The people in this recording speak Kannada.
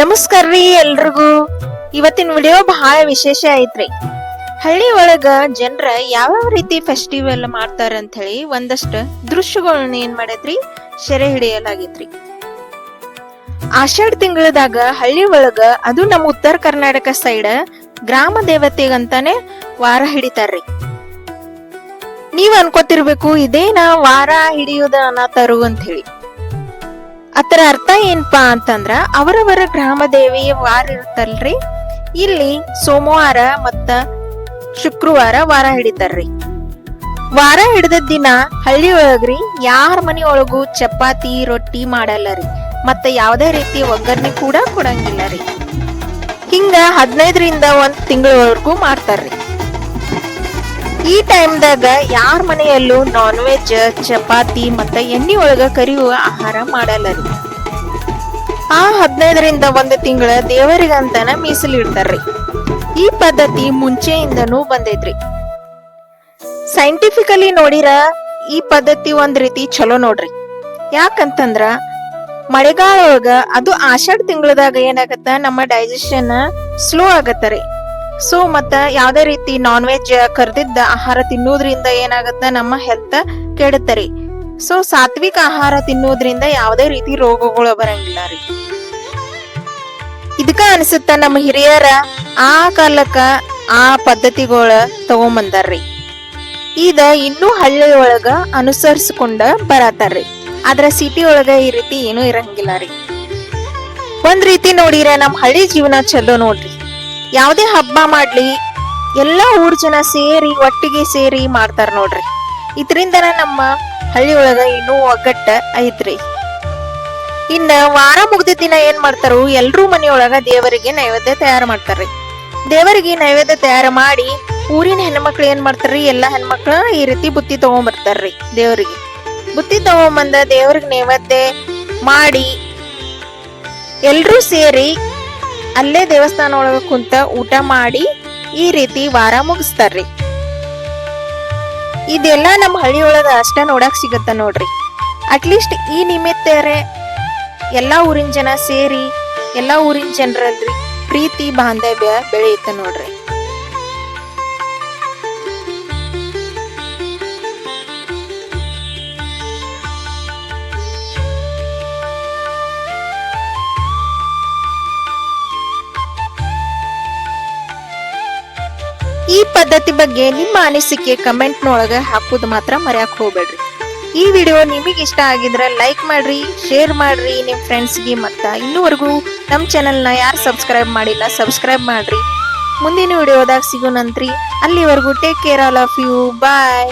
ನಮಸ್ಕಾರ ರೀ ಎಲ್ರಿಗೂ. ಇವತ್ತಿನ ವಿಡಿಯೋ ಬಹಳ ವಿಶೇಷ ಐತ್ರಿ. ಹಳ್ಳಿ ಒಳಗ ಜನರ ಯಾವ್ಯಾವ ರೀತಿ ಫೆಸ್ಟಿವಲ್ ಮಾಡ್ತಾರ ಅಂತ ಹೇಳಿ ಒಂದಷ್ಟು ದೃಶ್ಯಗಳನ್ನ ಏನ್ ಮಾಡೈತ್ರಿ? ಸೆರೆ ಹಿಡಿಯಲಾಗಿತ್ರಿ. ಆಷಾಢ ತಿಂಗಳದಾಗ ಹಳ್ಳಿ ಒಳಗ ಅದು ನಮ್ಮ ಉತ್ತರ ಕರ್ನಾಟಕ ಸೈಡ್ ಗ್ರಾಮ ದೇವತೆಗಂತಾನೆ ವಾರ ಹಿಡಿತಾರ್ರಿ. ನೀವ್ ಅನ್ಕೋತಿರ್ಬೇಕು, ಇದೇನ ವಾರ ಹಿಡಿಯೋದ ಅನ್ನತಾರು ಅಂತ ಹೇಳಿ ಅದರ ಅರ್ಥ ಏನಪ್ಪಾ ಅಂತಂದ್ರ ಅವರವರ ಗ್ರಾಮ ದೇವಿ ವಾರ ಇರ್ತಲ್ರಿ ಇಲ್ಲಿ ಸೋಮವಾರ ಮತ್ತ ಶುಕ್ರವಾರ ವಾರ ಹಿಡಿತಾರ್ರಿ. ವಾರ ಹಿಡಿದ ದಿನ ಹಳ್ಳಿ ಒಳಗ್ರಿ ಯಾರ ಮನಿ ಒಳಗೂ ಚಪಾತಿ, ರೊಟ್ಟಿ ಮಾಡಲ್ಲ ರೀ ಮತ್ತ ಯಾವ್ದೇ ರೀತಿ ಒಗ್ಗರಣೆ ಕೂಡ ಕೊಡಂಗಿಲ್ಲ ರೀ ಹಿಂಗ ಹದಿನೈದರಿಂದ ಒಂದ್ ತಿಂಗಳವರೆಗೂ ಮಾಡ್ತಾರ್ರಿ. ಈ ಟೈಮ್ದಾಗ ಯಾರ ಮನೆಯಲ್ಲೂ ನಾನ್ ವೆಜ್ ಚಪಾತಿ ಮತ್ತ ಎಣ್ಣೆ ಒಳಗ ಕರಿಯುವ ಆಹಾರ ಮಾಡಲ್ಲರಿ. ಆ ಹದಿನೈದರಿಂದ ಒಂದು ತಿಂಗಳ ದೇವರಿಗಂತನ ಮೀಸಲಿಡ್ತಾರ್ರಿ. ಈ ಪದ್ಧತಿ ಮುಂಚೆಯಿಂದನೂ ಬಂದೈತ್ರಿ. ಸೈಂಟಿಫಿಕಲಿ ನೋಡಿರ ಈ ಪದ್ಧತಿ ಒಂದ್ ರೀತಿ ಚಲೋ ನೋಡ್ರಿ. ಯಾಕಂತಂದ್ರ ಮಳೆಗಾಲ ಒಳಗ ಅದು ಆಷಾಢ ತಿಂಗಳದಾಗ ಏನಾಗತ್ತ, ನಮ್ಮ ಡೈಜೆಷನ್ ಸ್ಲೋ ಆಗತ್ತ ರೀ ಸೊ ಮತ್ತ ಯಾವ್ದೇ ರೀತಿ ನಾನ್ ವೆಜ್ ಕರ್ದಿದ್ದ ಆಹಾರ ತಿನ್ನೋದ್ರಿಂದ ಏನಾಗುತ್ತೆ? ನಮ್ಮ ಹೆಲ್ತ್ ಕೆಡುತ್ತರಿ ಸೊ ಸಾತ್ವಿಕ ಆಹಾರ ತಿನ್ನೋದ್ರಿಂದ ಯಾವುದೇ ರೀತಿ ರೋಗಗಳು ಬರಂಗಿಲ್ಲ ರೀ. ಇದಕ್ಕ ಅನ್ಸುತ್ತ ನಮ್ಮ ಹಿರಿಯರ ಆ ಕಾಲಕ್ಕ ಆ ಪದ್ಧತಿಗಳ ತಗೊಂಬಂದಾರ್ರಿ ಇದ ಇನ್ನೂ ಹಳ್ಳಿಯೊಳಗ ಅನುಸರಿಸಿಕೊಂಡ ಬರತಾರ್ರಿ ಆದ್ರ ಸಿಟಿ ಒಳಗ ಈ ರೀತಿ ಏನೂ ಇರಂಗಿಲ್ಲ ರೀ. ಒಂದ್ ರೀತಿ ನೋಡಿರ ನಮ್ ಹಳ್ಳಿ ಜೀವನ ಚಲೋ ನೋಡ್ರಿ. ಯಾವ್ದೇ ಹಬ್ಬ ಮಾಡ್ಲಿ, ಎಲ್ಲಾ ಊರ್ ಜನ ಸೇರಿ, ಒಟ್ಟಿಗೆ ಸೇರಿ ಮಾಡ್ತಾರ ನೋಡ್ರಿ. ಇದರಿಂದನ ನಮ್ಮ ಹಳ್ಳಿ ಒಳಗ ಇನ್ನೂ ಒಗ್ಗಟ್ಟ ಐತ್ರಿ. ಇನ್ನ ವಾರ ಮುಗ್ದ ದಿನ ಏನ್ ಮಾಡ್ತಾರು, ಎಲ್ರೂ ಮನೆಯೊಳಗ ದೇವರಿಗೆ ನೈವೇದ್ಯ ತಯಾರು ಮಾಡ್ತಾರ್ರಿ. ದೇವರಿಗೆ ನೈವೇದ್ಯ ತಯಾರು ಮಾಡಿ, ಊರಿನ ಹೆಣ್ಮಕ್ಳು ಏನ್ ಮಾಡ್ತಾರ್ರಿ, ಎಲ್ಲಾ ಹೆಣ್ಮಕ್ಳು ಈ ರೀತಿ ಬುತ್ತಿ ತಗೊಂಡ್ಬರ್ತಾರ್ರಿ ದೇವರಿಗೆ. ಬುತ್ತಿ ತಗೊಂಬಂದ ದೇವ್ರಿಗೆ ನೈವೇದ್ಯ ಮಾಡಿ, ಎಲ್ರೂ ಸೇರಿ ಅಲ್ಲೇ ದೇವಸ್ಥಾನ ಒಳಗ ಕುಂತ ಊಟ ಮಾಡಿ ಈ ರೀತಿ ವಾರ ಮುಗಿಸ್ತಾರ್ರಿ. ಇದೆಲ್ಲ ನಮ್ಮ ಹಳ್ಳಿ ಒಳಗ ಅಷ್ಟ ನೋಡಕ್ ಸಿಗತ್ತ ನೋಡ್ರಿ. ಅಟ್ಲೀಸ್ಟ್ ಈ ನಿಮಿತ್ತರೆ ಎಲ್ಲಾ ಊರಿನ ಜನ ಸೇರಿ ಎಲ್ಲಾ ಊರಿನ ಜನರಲ್ರಿ ಪ್ರೀತಿ ಬಾಂಧವ್ಯ ಬೆಳೆಯುತ್ತೆ ನೋಡ್ರಿ. ಈ ಪದ್ಧತಿ ಬಗ್ಗೆ ನಿಮ್ಮ ಅನಿಸಿಕೆ ಕಮೆಂಟ್ ನೊಳಗ ಹಾಕೋದು ಮಾತ್ರ ಮರ್ಯಾಕ್ ಹೋಗ್ಬೇಡ್ರಿ. ಈ ವಿಡಿಯೋ ನಿಮಗೆ ಇಷ್ಟ ಆಗಿದ್ರೆ ಲೈಕ್ ಮಾಡ್ರಿ ಶೇರ್ ಮಾಡ್ರಿ ನಿಮ್ಮ ಫ್ರೆಂಡ್ಸ್ಗೆ ಮತ್ತ ಇನ್ನೂವರೆಗೂ ನಮ್ನ ಯಾರು ಸಬ್ಸ್ಕ್ರೈಬ್ ಮಾಡಿಲ್ಲ ಸಬ್ಸ್ಕ್ರೈಬ್ ಮಾಡ್ರಿ. ಮುಂದಿನ ವಿಡಿಯೋದಾಗ ಸಿಗೋಣಂತ್ರಿ ಅಲ್ಲಿವರೆಗೂ take care all of you bye